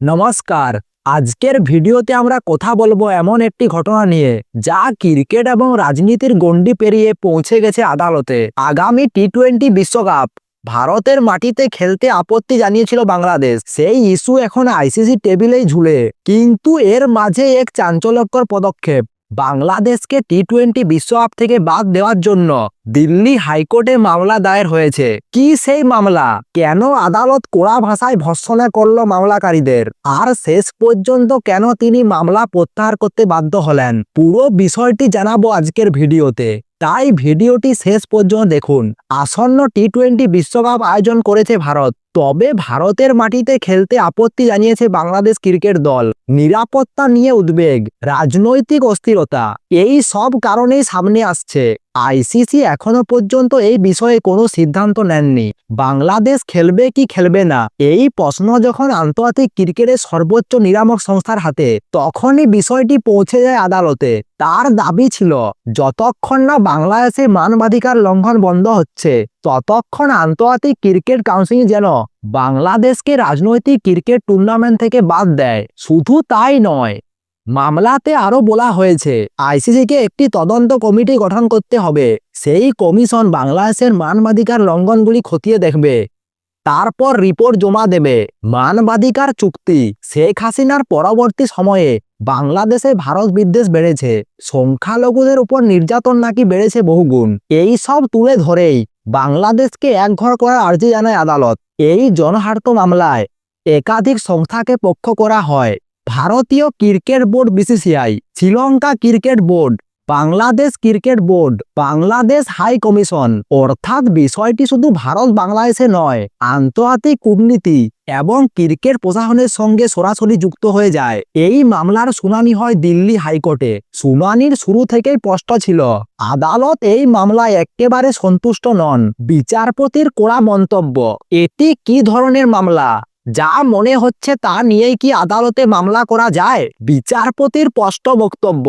নমস্কার। আজকের ভিডিওতে আমরা কথা বলব এমন একটি ঘটনা নিয়ে, যা ক্রিকেট এবং রাজনীতির গণ্ডি পেরিয়ে পৌঁছে গেছে আদালতে। আগামী টি টোয়েন্টি বিশ্বকাপ, ভারতের মাটিতে খেলতে আপত্তি জানিয়েছিল বাংলাদেশ। সেই ইস্যু এখন আইসিসি টেবিলেই ঝুলে। কিন্তু এর মাঝে এক চাঞ্চল্যকর পদক্ষেপ, বাংলাদেশকে টি টোয়েন্টি বিশ্বকাপ থেকে বাদ দেওয়ার জন্য। দিল্লি হাইকোর্টে মামলা দায়ের হয়েছে। কি সেই মামলা? কেন আদালত কোড়া ভাষায় ভর্সনা করল মামলাকারীদের? আর শেষ পর্যন্ত কেন তিনি মামলা প্রত্যাহার করতে বাধ্য হলেন? পুরো বিষয়টি জানাব আজকের ভিডিওতে। তাই ভিডিওটি শেষ পর্যন্ত দেখুন। আসন্ন টি টোয়েন্টি বিশ্বকাপ আয়োজন করেছে ভারত। তবে ভারতের মাটিতে খেলতে আপত্তি জানিয়েছে বাংলাদেশ ক্রিকেট দল। নিরাপত্তা নিয়ে উদ্বেগ, রাজনৈতিক অস্থিরতা, এই সব কারণেই সামনে আসছে। আইসিসি এখনও পর্যন্ত এই বিষয়ে কোনো সিদ্ধান্ত নেননি। বাংলাদেশ খেলবে কি খেলবে না? এই প্রশ্ন যখন আন্তর্জাতিক ক্রিকেটের সর্বোচ্চ নিরামক সংস্থার হাতে, তখনই বিষয়টি পৌঁছে যায় আদালতে। তার দাবি ছিল, যতক্ষণ না বাংলাদেশে মানবাধিকার লঙ্ঘন বন্ধ হচ্ছে, ততক্ষণ আন্তর্জাতিক ক্রিকেট কাউন্সিল যেন বাংলাদেশকে রাজনৈতিক ক্রিকেট টুর্নামেন্ট থেকে বাদ দেয়। শুধু তাই নয় মামলাতে আরও বলা হয়েছে, আইসিসিকে একটি তদন্ত কমিটি গঠন করতে হবে। সেই কমিশন বাংলাদেশের মানবাধিকার লঙ্ঘনগুলি খতিয়ে দেখবে। তারপর রিপোর্ট জমা দেবে। মানবাধিকার চুক্তি শেখ হাসিনার পরবর্তী সময়ে বাংলাদেশে ভারত বিদ্বেষ বেড়েছে। সংখ্যালঘুদের উপর নির্যাতন নাকি বেড়েছে বহুগুণ। এই সব তুলে ধরেই বাংলাদেশকে একঘর করার আর্জি জানায় আদালত। এই জনহার্ত মামলায় একাধিক সংস্থাকে পক্ষ করা হয়। ভারতীয় cricket board BCCI, Sri Lanka cricket board, Bangladesh cricket board, Bangladesh high commission. অর্থাৎ বিষয়টি শুধু ভারত বাংলাদেশে নয়, আন্তর্জাতিক কূটনীতি এবং ক্রিকেট প্রশাসনের সঙ্গে সরাসরি যুক্ত হয়ে যায়। এই মামলার শুনানি হয় দিল্লি হাইকোর্টে। শুনানির শুরু থেকেই স্পষ্ট ছিল, আদালত এই মামলায় একেবারে সন্তুষ্ট নন। বিচারপতির কড়া মন্তব্য, এটি কি ধরনের মামলা? যা মনে হচ্ছে তা নিয়েই কি আদালতে মামলা করা যায়? বিচারপতির স্পষ্ট বক্তব্য,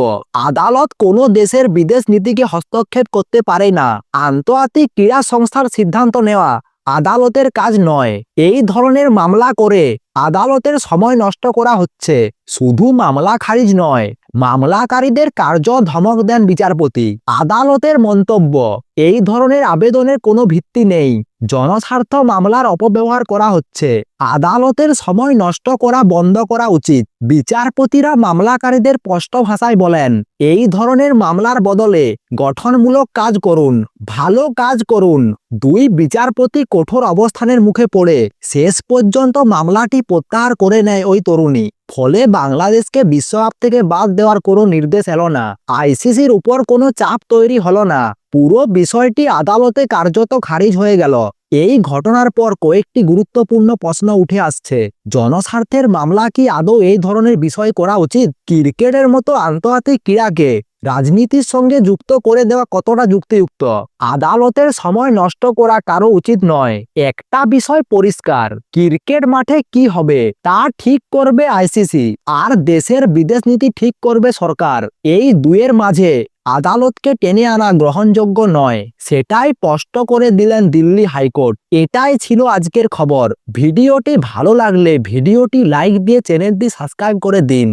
আদালত কোনো দেশের বিদেশ নীতিকে হস্তক্ষেপ করতে পারে না। আন্তর্জাতিক ক্রীড়া সংস্থার সিদ্ধান্ত নেওয়া আদালতের কাজ নয়। এই ধরনের মামলা করে আদালতের সময় নষ্ট করা হচ্ছে। শুধু মামলা খারিজ নয়, মামলাকারীদের কার্য ধমক দেন বিচারপতি, আদালতের মন্তব্য। এই ধরনের আবেদনের কোনো ভিত্তি নেই। জনস্বার্থ মামলার অপব্যবহার করা হচ্ছে। আদালতের সময় নষ্ট করা, বন্ধ করা উচিত। বিচারপতিরা মামলাকারীদের স্পষ্ট ভাষায় বলেন, এই ধরনের মামলার বদলে গঠনমূলক কাজ করুন, ভালো কাজ করুন। দুই, বিচারপতি কঠোর অবস্থানের মুখে পড়ে। শেষ পর্যন্ত মামলাটি প্রত্যাহার করে নেয় ওই তরুণী। ফলে বাংলাদেশকে বিশ্বকাপ থেকে বাদ দেওয়ার কোনো নির্দেশ এলো না। আইসিসির উপর কোনো চাপ তৈরি হলো না। পুরো বিষয়টি আদালতে কার্যত খারিজ হয়ে গেল। এই ঘটনার পর কয়েকটি গুরুত্বপূর্ণ প্রশ্ন উঠে আসছে। জনস্বার্থের মামলা কি আদৌ এই ধরনের বিষয় করা উচিত? ক্রিকেটের মতো আন্তর্জাতিক ক্রীড়াকে রাজনীতির সঙ্গে যুক্ত করে দেওয়া কতটা যুক্তিযুক্ত? আদালতের সময় নষ্ট করা কারও উচিত নয়। একটা বিষয় পরিষ্কার, ক্রিকেট মাঠে কি হবে? তা ঠিক করবে আইসিসি। আর দেশের বিদেশ নীতি ঠিক করবে সরকার। এই দুয়ের মাঝে আদালতকে টেনে আনা গ্রহণযোগ্য নয়। সেটাই স্পষ্ট করে দিলেন দিল্লি হাইকোর্ট। এটাই ছিল আজকের খবর। ভিডিওটি ভালো লাগলে ভিডিওটি লাইক দিয়ে চ্যানেলটি সাবস্ক্রাইব করে দিন।